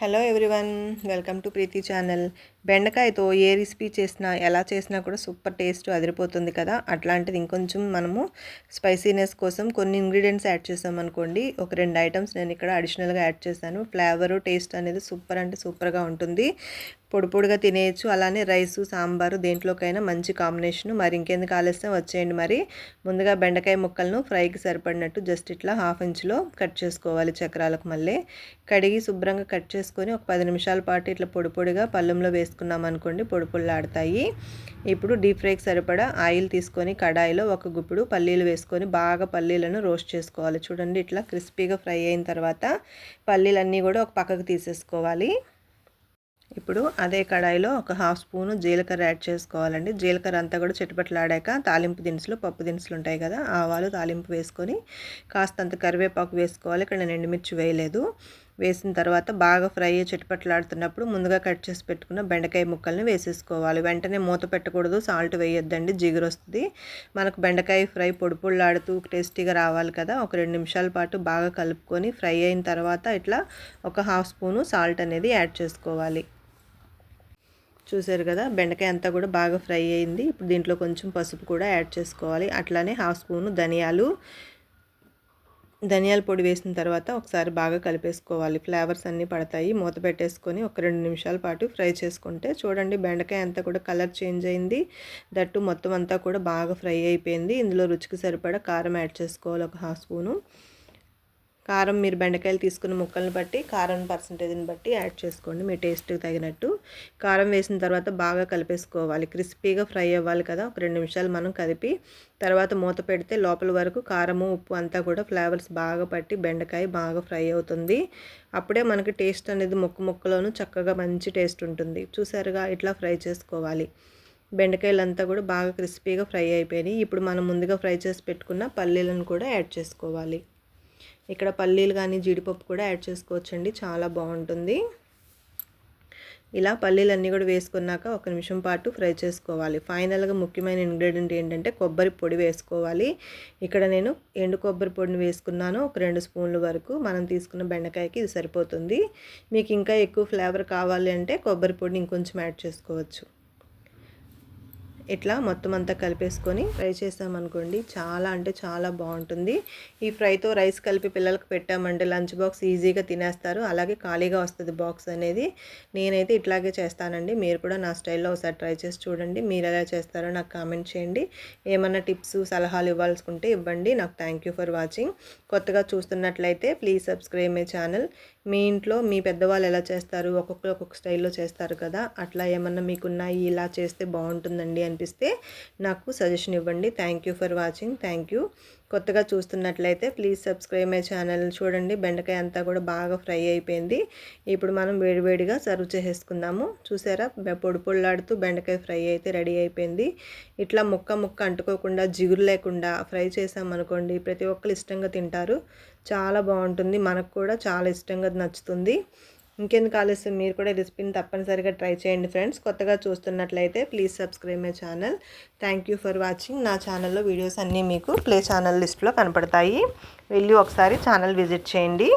Hello everyone welcome to Preethi channel. బెండకాయతో ఏ recipe చేసినా ఎలా చేసినా కూడా సూపర్ టేస్ట్ అదిరిపోతుంది కదా? అట్లాంటిది ఇంకొంచెం మనము స్పైసీనెస్ కోసం కొన్ని ఇంగ్రీడియంట్స్ యాడ్ చేసాం అనుకోండి. ఒక రెండు ఐటమ్స్ నేను ఇక్కడ అడిషనల్గా యాడ్ చేశాను. ఫ్లేవరు టేస్ట్ అనేది సూపర్ అంటే సూపర్గా ఉంటుంది. పొడి పొడిగా తినేయచ్చు. అలానే రైసు సాంబారు దేంట్లోకైనా మంచి కాంబినేషన్. మరి ఇంకెందుకు ఆలస్యం? వచ్చేయండి మరి. ముందుగా బెండకాయ ముక్కలను ఫ్రైకి సరిపడినట్టు జస్ట్ ఇట్లా హాఫ్ ఇంచ్లో కట్ చేసుకోవాలి చక్రాలకు మళ్ళీ. కడిగి శుభ్రంగా కట్ చేసుకొని ఒక పది నిమిషాల పాటు ఇట్లా పొడి పొడిగా పళ్ళెంలో వేసుకున్నాం అనుకోండి పొడి ఇప్పుడు డీప్ ఫ్రైకి సరిపడా ఆయిల్ తీసుకొని కడాయిలో ఒక గుప్పుడు పల్లీలు వేసుకొని బాగా పల్లీలను రోస్ట్ చేసుకోవాలి. చూడండి ఇట్లా క్రిస్పీగా ఫ్రై అయిన తర్వాత పల్లీలన్నీ కూడా ఒక పక్కకు తీసేసుకోవాలి. ఇప్పుడు అదే కడాయిలో ఒక హాఫ్ స్పూను జీలకర్ర యాడ్ చేసుకోవాలండి. జీలకర్ర అంతా కూడా చిటపట్లాడాక తాలింపు దినుసులు పప్పు దినుసులు ఉంటాయి కదా ఆవాలు తాలింపు వేసుకొని కాస్తంత కరివేపాకు వేసుకోవాలి. ఇక్కడ నేను ఎండుమిర్చి వేయలేదు. వేసిన తర్వాత బాగా ఫ్రై చిటపట్లాడుతున్నప్పుడు ముందుగా కట్ చేసి పెట్టుకున్న బెండకాయ ముక్కల్ని వేసేసుకోవాలి. వెంటనే మూత పెట్టకూడదు సాల్ట్ వేయొద్దండి జిగురు వస్తుంది. మనకు బెండకాయ ఫ్రై పొడి టేస్టీగా రావాలి కదా ఒక రెండు నిమిషాల పాటు బాగా కలుపుకొని ఫ్రై అయిన తర్వాత ఇట్లా ఒక హాఫ్ స్పూను సాల్ట్ అనేది యాడ్ చేసుకోవాలి. చూసారు కదా బెండకాయ అంతా కూడా బాగా ఫ్రై అయింది. ఇప్పుడు దీంట్లో కొంచెం పసుపు కూడా యాడ్ చేసుకోవాలి. అట్లానే హాఫ్ స్పూను ధనియాలు. ధనియాల పొడి వేసిన తర్వాత ఒకసారి బాగా కలిపేసుకోవాలి. ఫ్లేవర్స్ అన్నీ పడతాయి. మూత పెట్టేసుకొని ఒక రెండు నిమిషాల పాటు ఫ్రై చేసుకుంటే చూడండి బెండకాయ అంతా కూడా కలర్ చేంజ్ అయింది. దట్టు మొత్తం అంతా కూడా బాగా ఫ్రై అయిపోయింది. ఇందులో రుచికి సరిపడా కారం యాడ్ చేసుకోవాలి ఒక హాఫ్ స్పూను. కారం మీరు బెండకాయలు తీసుకున్న ముక్కలను బట్టి కారం పర్సంటేజ్ని బట్టి యాడ్ చేసుకోండి. మీ టేస్ట్కి తగినట్టు. కారం వేసిన తర్వాత బాగా కలిపేసుకోవాలి. క్రిస్పీగా ఫ్రై అవ్వాలి కదా. ఒక రెండు నిమిషాలు మనం కలిపి తర్వాత మూత పెడితే లోపల వరకు కారము ఉప్పు అంతా కూడా ఫ్లేవర్స్ బాగా పట్టి బెండకాయ బాగా ఫ్రై అవుతుంది. అప్పుడే మనకి టేస్ట్ అనేది ముక్క ముక్కలోనూ చక్కగా మంచి టేస్ట్ ఉంటుంది. చూసారుగా? ఇట్లా ఫ్రై చేసుకోవాలి. బెండకాయలంతా కూడా బాగా క్రిస్పీగా ఫ్రై అయిపోయినాయి. ఇప్పుడు మనం ముందుగా ఫ్రై చేసి పెట్టుకున్న పల్లీలను కూడా యాడ్ చేసుకోవాలి. ఇక్కడ పల్లీలు కానీ జీడిపప్పు కూడా యాడ్ చేసుకోవచ్చండి. చాలా బాగుంటుంది. ఇలా పల్లీలన్నీ కూడా వేసుకున్నాక ఒక నిమిషం పాటు ఫ్రై చేసుకోవాలి. ఫైనల్గా ముఖ్యమైన ఇంగ్రీడియంట్ ఏంటంటే కొబ్బరి పొడి వేసుకోవాలి. ఇక్కడ నేను ఎండు కొబ్బరి పొడిని వేసుకున్నాను. ఒక రెండు స్పూన్ల వరకు మనం తీసుకున్న బెండకాయకి ఇది సరిపోతుంది. మీకు ఇంకా ఎక్కువ ఫ్లేవర్ కావాలి అంటే కొబ్బరి పొడిని ఇంకొంచెం యాడ్ చేసుకోవచ్చు. ఇట్లా మొత్తం అంతా కలిపేసుకొని ఫ్రై చేసామనుకోండి చాలా అంటే చాలా బాగుంటుంది. ఈ ఫ్రైతో రైస్ కలిపి పిల్లలకు పెట్టామంటే లంచ్ బాక్స్ ఈజీగా తినేస్తారు. అలాగే ఖాళీగా వస్తుంది బాక్స్ అనేది. నేనైతే ఇట్లాగే చేస్తానండి. మీరు కూడా నా స్టైల్లో ఒకసారి ట్రై చేసి చూడండి. మీరు ఎలా చేస్తారో నాకు కామెంట్ చేయండి. ఏమన్నా టిప్స్ సలహాలు ఇవ్వాల్సుకుంటే ఇవ్వండి. నాకు థ్యాంక్ ఫర్ వాచింగ్. కొత్తగా చూస్తున్నట్లయితే ప్లీజ్ సబ్స్క్రైబ్ మై ఛానల్. మీ ఇంట్లో మీ పెద్దవాళ్ళు ఎలా చేస్తారు? ఒక్కొక్కరు ఒక్కొక్క స్టైల్లో చేస్తారు కదా. అట్లా ఏమన్నా మీకున్నాయి? ఇలా చేస్తే బాగుంటుందండి అనిపిస్తే నాకు సజెషన్ ఇవ్వండి. Thank you for watching thank you కొత్తగా చూస్తున్నట్లయితే ప్లీజ్ సబ్స్క్రైబ్ మై ఛానల్ చూడండి. బెండకాయ అంతా కూడా బాగా ఫ్రై అయిపోయింది. ఇప్పుడు మనం వేడివేడిగా సర్వ్ చేసేసుకుందాము. చూసారా? పొడి పొళ్ళాడుతూ బెండకాయ ఫ్రై అయితే రెడీ అయిపోయింది. ఇట్లా ముక్క ముక్క అంటుకోకుండా జిగురు లేకుండా ఫ్రై చేసామనుకోండి ప్రతి ఒక్కరు ఇష్టంగా తింటారు. చాలా బాగుంటుంది. మనకు కూడా చాలా ఇష్టంగా నచ్చుతుంది. ఇంకెందుకు ఆలస్యం? మీరు కూడా రెసిపీని తప్పనిసరిగా ట్రై చేయండి ఫ్రెండ్స్. కొత్తగా చూస్తున్నట్లయితే please subscribe my channel. Thank you for watching నా ఛానల్లో వీడియోస్ అన్నీ మీకు ప్లే ఛానల్ లిస్ట్లో కనపడతాయి. వెళ్ళి ఒకసారి ఛానల్ విజిట్ చేయండి.